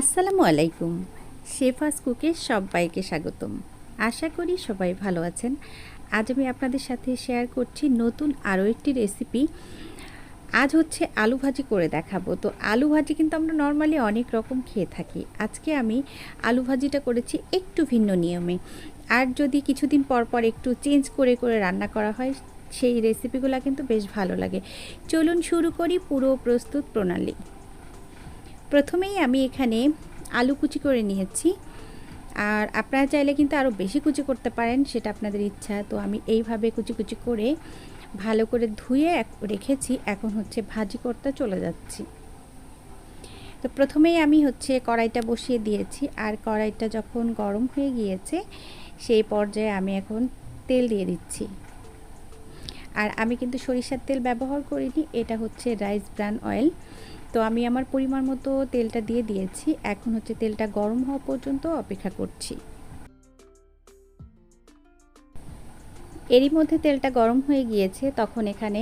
আসসালামু আলাইকুম। শেফাস কুকে সবাইকে স্বাগতম। আশা করি সবাই ভালো আছেন। আজ আমি আপনাদের সাথে শেয়ার করছি নতুন আরও একটি রেসিপি আজ হচ্ছে আলু ভাজি করে দেখাবো। তো আলু ভাজি কিন্তু আমরা নর্মালি অনেক রকম খেয়ে থাকি। আজকে আমি আলু ভাজিটা করেছি একটু ভিন্ন নিয়মে। আর যদি কিছুদিন পর পর একটু চেঞ্জ করে করে রান্না করা হয়, সেই রেসিপিগুলো কিন্তু বেশ ভালো লাগে। চলুন শুরু করি পুরো প্রস্তুত প্রণালী। প্রথমেই আমি এখানে আলু কুচি করে নিয়েছি। আর আপনারা চাইলে কিন্তু আরও বেশি কুচি করতে পারেন, সেটা আপনাদের ইচ্ছা। তো আমি এইভাবে কুচি কুচি করে ভালো করে ধুয়ে রেখেছি। এখন হচ্ছে ভাজি করতে চলে যাচ্ছি। তো প্রথমেই আমি হচ্ছে কড়াইটা বসিয়ে দিয়েছি। আর কড়াইটা যখন গরম হয়ে গিয়েছে, সেই পর্যায়ে আমি এখন তেল দিয়ে দিচ্ছি। আর আমি কিন্তু সরিষার তেল ব্যবহার করিনি, এটা হচ্ছে রাইস ব্রান অয়েল। তো আমি আমার পরিমাণ মতো তেলটা দিয়ে দিয়েছি, এখন হচ্ছে তেলটা গরম হওয়া পর্যন্ত অপেক্ষা করছি। এরই মধ্যে তেলটা গরম হয়ে গিয়েছে, তখন এখানে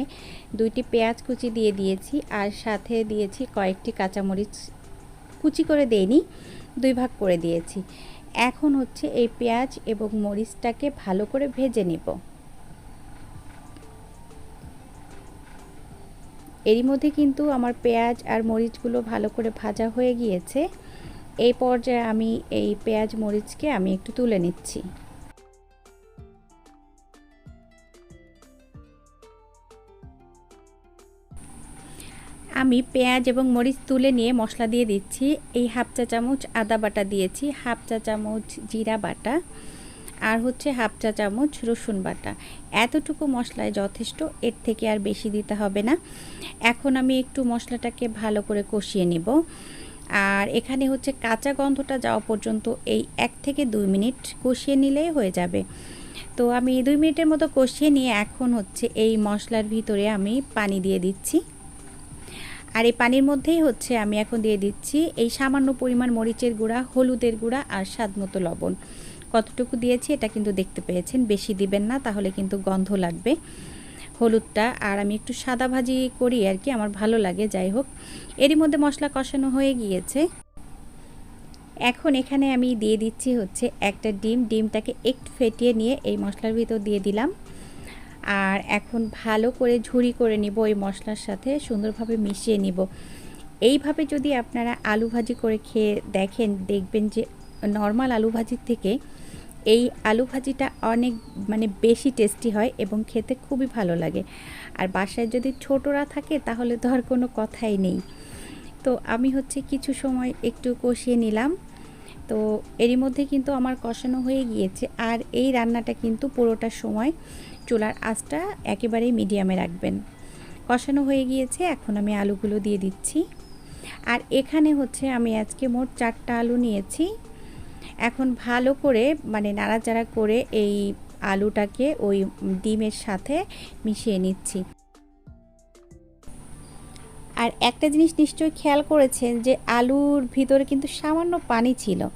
দুইটি পেঁয়াজ কুচি দিয়ে দিয়েছি, আর সাথে দিয়েছি কয়েকটি কাঁচামরিচ। কুচি করে দেইনি, দুই ভাগ করে দিয়েছি। এখন হচ্ছে এই পেঁয়াজ এবং মরিচটাকে ভালো করে ভেজে নেব। এরই মধ্যে কিন্তু আমার পেঁয়াজ আর মরিচগুলো ভালো করে ভাজা হয়ে গিয়েছে। এই পর্যায়ে আমি এই পেঁয়াজ, মরিচকে আমি একটু তুলে নিচ্ছি। আমি পেঁয়াজ এবং মরিচ তুলে নিয়ে মশলা দিয়ে দিচ্ছি। এই হাফ চা চামচ আদা বাটা দিয়েছি, হাফ চা চামচ জিরা বাটা। আর হচ্ছে হাফ চা চামচ রসুন বাটা। এতটুকু মশলায় যথেষ্ট, এর থেকে আর বেশি দিতে হবে না। এখন আমি একটু মশলাটাকে ভালো করে কষিয়ে নিব। আর এখানে হচ্ছে কাঁচা গন্ধটা যাওয়া পর্যন্ত এই এক থেকে দুই মিনিট কষিয়ে নিলেই হয়ে যাবে। তো আমি দুই মিনিটের মতো কষিয়ে নিয়ে এখন হচ্ছে এই মশলার ভিতরে আমি পানি দিয়ে দিচ্ছি। আর এই পানির মধ্যেই হচ্ছে আমি এখন দিয়ে দিচ্ছি এই সামান্য পরিমাণ মরিচের গুঁড়া, হলুদের গুঁড়া আর স্বাদ মতো লবণ। কতটুকু দিয়েছি এটা কিন্তু দেখতে পেয়েছেন। বেশি দিবেন না, তাহলে কিন্তু গন্ধ লাগবে। হলুদটা আর আমি একটু সাদা ভাজি করি আর কি, আমার ভালো লাগে, যাই হোক। এরই মধ্যে মশলা কষানো হয়ে গিয়েছে। এখন এখানে আমি দিয়ে দিচ্ছি হচ্ছে একটা ডিম। ডিমটাকে একটু ফেটিয়ে নিয়ে এই মশলার ভিতর দিয়ে দিলাম। আর এখন ভালো করে ঝুড়ি করে নিব এই মশলার সাথে, সুন্দরভাবে মিশিয়ে নিব। এইভাবে যদি আপনারা আলু ভাজি করে খেয়ে দেখেন, দেখবেন যে নর্মাল আলু ভাজির থেকে এই আলু ভাজিটা অনেক মানে বেশি টেস্টি হয় এবং খেতে খুবই ভালো লাগে। আর বাসায় যদি ছোটরা থাকে তাহলে তো আর কোনো কথাই নেই। তো আমি হচ্ছে কিছু সময় একটু কষিয়ে নিলাম। তো এরই মধ্যে কিন্তু আমার কষানো হয়ে গিয়েছে। আর এই রান্নাটা কিন্তু পুরোটা সময় চুলার আঁচটা একেবারেই মিডিয়ামে রাখবেন। কষানো হয়ে গিয়েছে, এখন আমি আলুগুলো দিয়ে দিচ্ছি। আর এখানে হচ্ছে আমি আজকে মোট চারটা আলু নিয়েছি। এখন ভালো করে মানে নাড়াচাড়া করে এই আলুটাকে ওই ডিমের সাথে মিশিয়ে নিচ্ছি। আর একটা জিনিস নিশ্চয়ই খেয়াল করেছেন যে আলুর ভিতরে কিন্তু সামান্য পানি ছিল।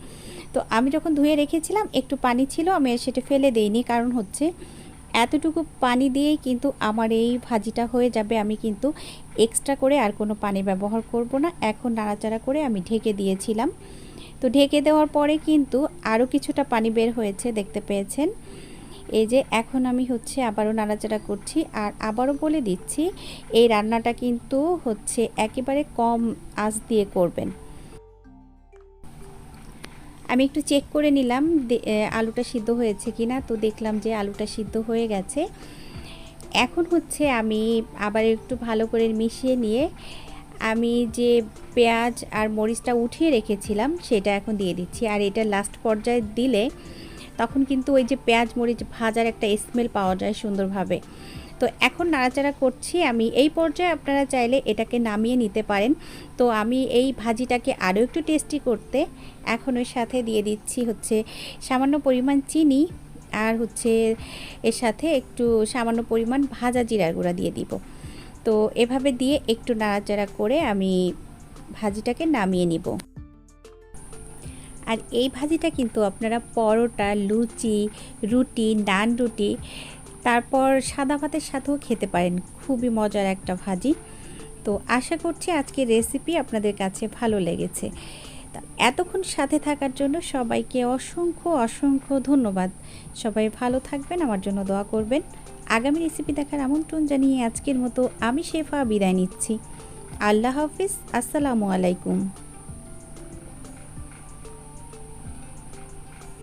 তো আমি যখন ধুয়ে রেখেছিলাম, একটু পানি ছিল, আমি সেটা ফেলে দেইনি। কারণ হচ্ছে এতটুকু পানি দিয়েই কিন্তু আমার এই ভাজিটা হয়ে যাবে। আমি কিন্তু এক্সট্রা করে আর কোনো পানি ব্যবহার করব না। এখন নাড়াচাড়া করে আমি ঢেকে দিয়েছিলাম। তো ঢেকে দেওয়ার পরে কিন্তু আরও কিছুটা পানি বের হয়েছে, দেখতে পেয়েছেন। এই যে এখন আমি হচ্ছে আবারও নাড়াচাড়া করছি আর আবারও বলে দিচ্ছি, এই রান্নাটা কিন্তু হচ্ছে একেবারে কম আঁচ দিয়ে করবেন। আমি একটু চেক করে নিলাম আলুটা সিদ্ধ হয়েছে কি না তো দেখলাম যে আলুটা সিদ্ধ হয়ে গেছে। এখন হচ্ছে আমি আবার একটু ভালো করে মিশিয়ে নিয়ে আমি যে পেঁয়াজ আর মরিচটা উঠিয়ে রেখেছিলাম, সেটা এখন দিয়ে দিচ্ছি। আর এটা লাস্ট পর্যায়ে দিলে তখন কিন্তু ওই যে পেঁয়াজ, মরিচ ভাজার একটা স্মেল পাওয়া যায় সুন্দরভাবে। তো এখন নাড়াচাড়া করছি আমি। এই পর্যায়ে আপনারা চাইলে এটাকে নামিয়ে নিতে পারেন। তো আমি এই ভাজিটাকে আরও একটু টেস্টি করতে এখন ওর সাথে দিয়ে দিচ্ছি হচ্ছে সামান্য পরিমাণ চিনি আর হচ্ছে এর সাথে একটু সামান্য পরিমাণ ভাজা জিরার গুঁড়া দিয়ে দিব। তো এভাবে দিয়ে একটু নাড়াচাড়া করে আমি ভাজিটাকে নামিয়ে নিব। আর এই ভাজিটা কিন্তু আপনারা পরোটা, লুচি, রুটি, নান রুটি, তারপর সাদা ভাতের সাথেও খেতে পারেন। খুবই মজার একটা ভাজি। তো আশা করছি আজকের রেসিপি আপনাদের কাছে ভালো লেগেছে। এতক্ষণ সাথে থাকার জন্য সবাইকে অসংখ্য অসংখ্য ধন্যবাদ। সবাই ভালো থাকবেন, আমার জন্য দোয়া করবেন। আগামী রেসিপি দেখার আমন্ত্রণ জানিয়ে আজকের মতো আমি শেফা বিদায় নিচ্ছি। আল্লাহ হাফিজ, আসসালামু আলাইকুম।